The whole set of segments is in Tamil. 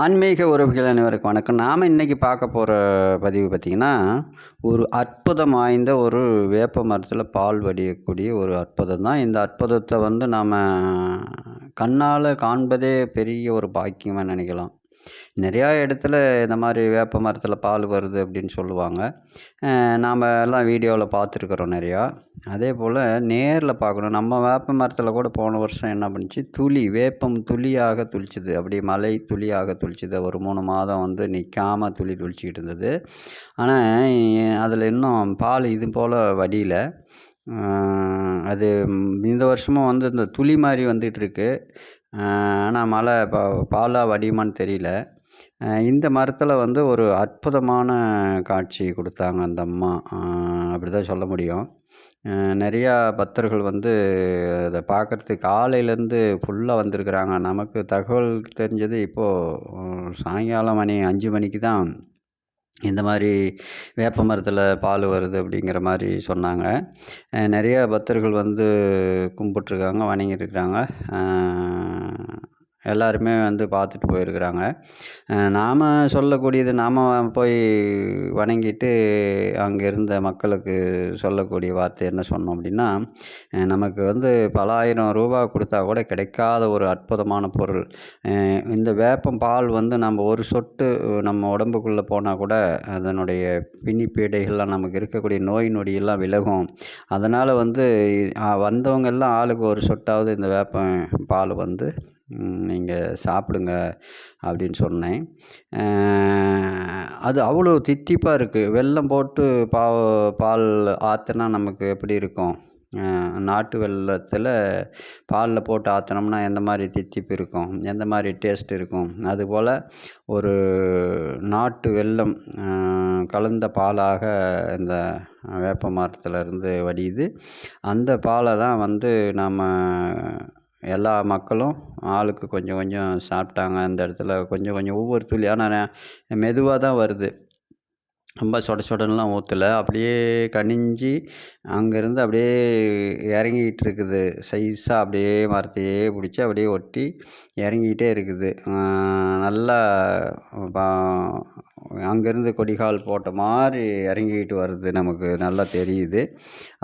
ஆன்மீக உறவுகள் அனைவருக்கும் வணக்கம். நாம் இன்றைக்கி பார்க்க போகிற பதிவு பார்த்திங்கன்னா ஒரு அற்புதம் வாய்ந்த ஒரு வேப்ப மரத்தில் பால் வடியக்கூடிய ஒரு அற்புதம் தான். இந்த அற்புதத்தை வந்து நாம் கண்ணால் காண்பதே பெரிய ஒரு பாக்கியமாக நினைக்கலாம். நிறையா இடத்துல இந்த மாதிரி வேப்ப மரத்தில் பால் வருது அப்படின்னு சொல்லுவாங்க. நாம் எல்லாம் வீடியோவில் பார்த்துருக்குறோம் நிறையா. அதே போல் நேரில் பார்க்கணும். நம்ம வேப்ப மரத்தில் கூட போன வருஷம் என்ன பண்ணுச்சு? துளி வேப்பம் துளியாக துளிச்சுது. அப்படி மலை துளியாக துளிச்சுது. ஒரு மூணு மாதம் வந்து நிற்காமல் துளி துளிச்சிக்கிட்டு இருந்தது. ஆனால் அதில் இன்னும் பால் இது போல் வடியில். அது இந்த வருஷமும் வந்து இந்த துளி மாதிரி வந்துகிட்ருக்கு ஆனால் மழை இப்போ பாலாக வடியுமான்னு தெரியல. இந்த மரத்தில் வந்து ஒரு அற்புதமான காட்சி கொடுத்தாங்க அந்த அம்மா. அப்படி தான் சொல்ல முடியும். நிறையா பக்தர்கள் வந்து அதை பார்க்குறதுக்கு காலையிலேருந்து ஃபுல்லாக வந்திருக்கிறாங்க. நமக்கு தகவல் தெரிஞ்சது இப்போது சாயங்காலம் மணி அஞ்சு மணிக்கு தான் இந்த மாதிரி வேப்ப மரத்தில் பால் வருது அப்படிங்கிற மாதிரி சொன்னாங்க. நிறையா பக்தர்கள் வந்து கும்பிட்ருக்காங்க வணங்கியிருக்கிறாங்க எல்லாருமே வந்து பார்த்துட்டு போயிருக்கிறாங்க. நாம் சொல்லக்கூடியது நாம் போய் வணங்கிட்டு அங்கே இருந்த மக்களுக்கு சொல்லக்கூடிய வார்த்தை என்ன சொன்னோம் அப்படின்னா நமக்கு வந்து பல ஆயிரம் ரூபா கொடுத்தா கூட கிடைக்காத ஒரு அற்புதமான பொருள். இந்த வேப்பம் பால் வந்து நம்ம ஒரு சொட்டு நம்ம உடம்புக்குள்ளே போனால் கூட அதனுடைய பிணிப்பீடைகள்லாம் நமக்கு இருக்கக்கூடிய நோய் நொடியெல்லாம் விலகும். அதனால் வந்து வந்தவங்க எல்லாம் ஆளுக்கு ஒரு சொட்டாவது இந்த வேப்பம் பால் வந்து நீங்கள் சாப்பிடுங்க அப்படின்னு சொன்னேன். அது அவ்வளோ தித்திப்பாக இருக்குது வெல்லம் போட்டு பா பால் ஆற்றுனா நமக்கு எப்படி இருக்கும்? நாட்டு வெள்ளத்தில் பாலில் போட்டு ஆற்றினோம்னா எந்த மாதிரி தித்திப்பு இருக்கும்? எந்த மாதிரி டேஸ்ட் இருக்கும்? அதுபோல் ஒரு நாட்டு வெல்லம் கலந்த பாலாக இந்த வேப்ப மரத்துலேருந்து வடியுது. அந்த பாலை தான் வந்து நம்ம எல்லா மக்களும் ஆளுக்கு கொஞ்சம் கொஞ்சம் சாப்பிட்டாங்க அந்த இடத்துல. கொஞ்சம் கொஞ்சம் ஒவ்வொரு துளி ஆனால் மெதுவாக தான் வருது. ரொம்ப சொட சொடன்லாம் ஊற்றல அப்படியே கனிஞ்சி அங்கேருந்து அப்படியே இறங்கிக்கிட்டு இருக்குது. சைஸாக அப்படியே மரத்தையே பிடிச்சி அப்படியே ஒட்டி இறங்கிக்கிட்டே இருக்குது. நல்லா அங்கேருந்து கொடிகால் போட்ட மாதிரி இறங்கிக்கிட்டு வருது நமக்கு நல்லா தெரியுது.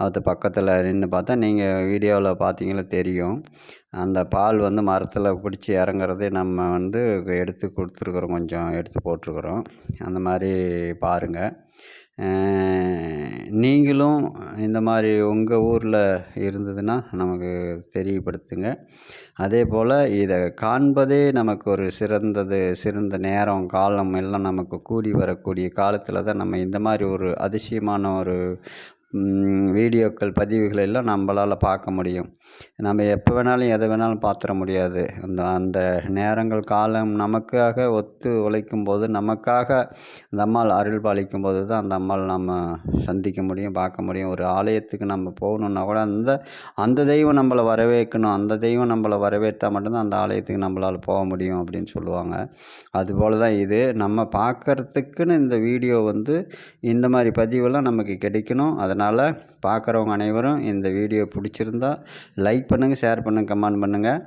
அது பக்கத்தில் நின்று பார்த்தா நீங்கள் வீடியோவில் பார்த்தீங்களா தெரியும். அந்த பால் வந்து மரத்தில் பிடிச்சி இறங்குறதே நம்ம வந்து எடுத்து கொடுத்துருக்குறோம் கொஞ்சம் எடுத்து போட்டிருக்குறோம். அந்த மாதிரி பாருங்கள் நீங்களும் இந்த மாதிரி உங்கள் ஊரில் இருந்ததுன்னா நமக்கு தெரியப்படுத்துங்க. அதே போல் இதை காண்பதே நமக்கு ஒரு சிறந்தது சிறந்த நேரம் காலம் எல்லாம் நமக்கு கூடி வரக்கூடிய காலத்தில் தான் நம்ம இந்த மாதிரி ஒரு அதிசயமான ஒரு வீடியோக்கள் பதிவுகளை எல்லாம் நம்மளால் பார்க்க முடியும். நம்ம எப்போ வேணாலும் எதை வேணாலும் பார்த்துட முடியாது. அந்த அந்த நேரங்கள் காலம் நமக்காக ஒத்து உழைக்கும் போது நமக்காக அந்த அம்மாள் அருள் பாலிக்கும் போது தான் அந்த அம்மாள் நம்ம சந்திக்க முடியும் பார்க்க முடியும். ஒரு ஆலயத்துக்கு நம்ம போகணுன்னா கூட அந்த அந்த தெய்வம் நம்மளை வரவேற்கணும். அந்த தெய்வம் நம்மளை வரவேற்றால் மட்டும்தான் அந்த ஆலயத்துக்கு நம்மளால் போக முடியும் அப்படின்னு சொல்லுவாங்க. அதுபோல் தான் இது. நம்ம பார்க்குறதுக்குன்னு இந்த வீடியோ வந்து இந்த மாதிரி பதிவெல்லாம் நமக்கு கிடைக்கணும். அதனால் பார்க்குறவங்க அனைவரும் இந்த வீடியோ பிடிச்சிருந்தா லைக் பண்ணுங்கள் ஷேர் பண்ணுங்கள் கமெண்ட் பண்ணுங்கள்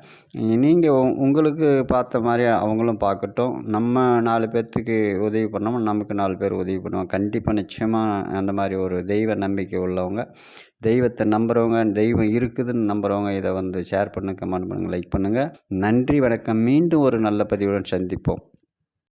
நீங்கள் உங்களுக்கு பார்த்த மாதிரி அவங்களும் பார்க்கட்டும். நம்ம நாலு பேர்த்துக்கு உதவி பண்ணோம் நமக்கு நாலு பேர் உதவி பண்ணுவோம் கண்டிப்பாக நிச்சயமாக அந்த மாதிரி ஒரு தெய்வ நம்பிக்கை உள்ளவங்க தெய்வத்தை நம்புகிறவங்க தெய்வம் இருக்குதுன்னு நம்புகிறவங்க இதை வந்து ஷேர் பண்ணுங்கள் கமெண்ட் பண்ணுங்கள் லைக் பண்ணுங்கள் நன்றி வணக்கம். மீண்டும் ஒரு நல்ல பதிவுடன் சந்திப்போம்.